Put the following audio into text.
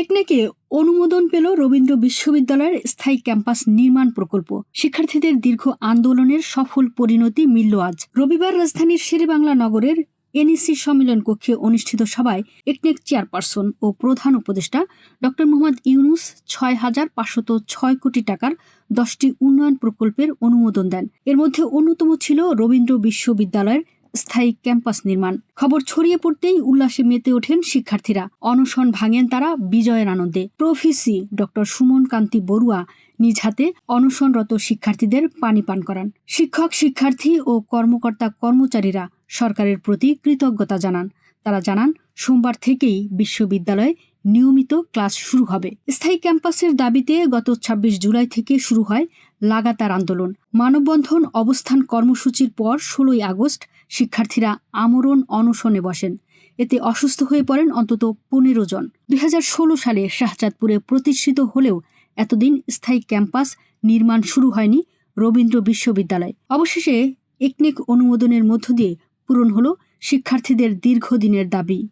একনেকে অনুমোদন পেল রবীন্দ্র বিশ্ববিদ্যালয়ের স্থায়ী ক্যাম্পাস নির্মাণ প্রকল্প। শিক্ষার্থীদের দীর্ঘ আন্দোলনের সফল পরিণতি মিলল আজ। রবিবার রাজধানীর শেরেবাংলা নগরের এনইসি সম্মেলন কক্ষে অনুষ্ঠিত সভায় একনেক চেয়ারপারসন ও প্রধান উপদেষ্টা ড. মোহাম্মদ ইউনুস ছয় হাজার পাঁচশত ছয় কোটি টাকার দশটি উন্নয়ন প্রকল্পের অনুমোদন দেন। এর মধ্যে অন্যতম ছিল রবীন্দ্র বিশ্ববিদ্যালয়ের স্থায়ী ক্যাম্পাস নির্মাণ। খবর ছড়িয়ে পড়তেই উল্লাসে মেতে ওঠেন শিক্ষার্থীরা। অনশন ভাঙেন তারা বিজয়ের আনন্দে। Pro VC doctor Suman Kanti Barua নিজ হাতে অনশনরত শিক্ষার্থীদের পানি পান করান। শিক্ষক, শিক্ষার্থী ও কর্মকর্তা, কর্মচারীরা সরকারের প্রতি কৃতজ্ঞতা জানান। তারা জানান, সোমবার থেকেই বিশ্ববিদ্যালয়ে নিয়মিত ক্লাস শুরু হবে। স্থায়ী ক্যাম্পাসের দাবিতে গত ২৬ জুলাই থেকে শুরু হয় লাগাতার আন্দোলন। মানববন্ধন, অবস্থান কর্মসূচির পর ষোলোই আগস্ট শিক্ষার্থীরা আমরণ অনশনে বসেন। এতে অসুস্থ হয়ে পড়েন অন্তত পনেরো জন। দুই হাজার ষোলো সালে শাহজাদপুরে প্রতিষ্ঠিত হলেও এতদিন স্থায়ী ক্যাম্পাস নির্মাণ শুরু হয়নি রবীন্দ্র বিশ্ববিদ্যালয়। অবশেষে একনেক অনুমোদনের মধ্য দিয়ে পূরণ হল শিক্ষার্থীদের দীর্ঘদিনের দাবি।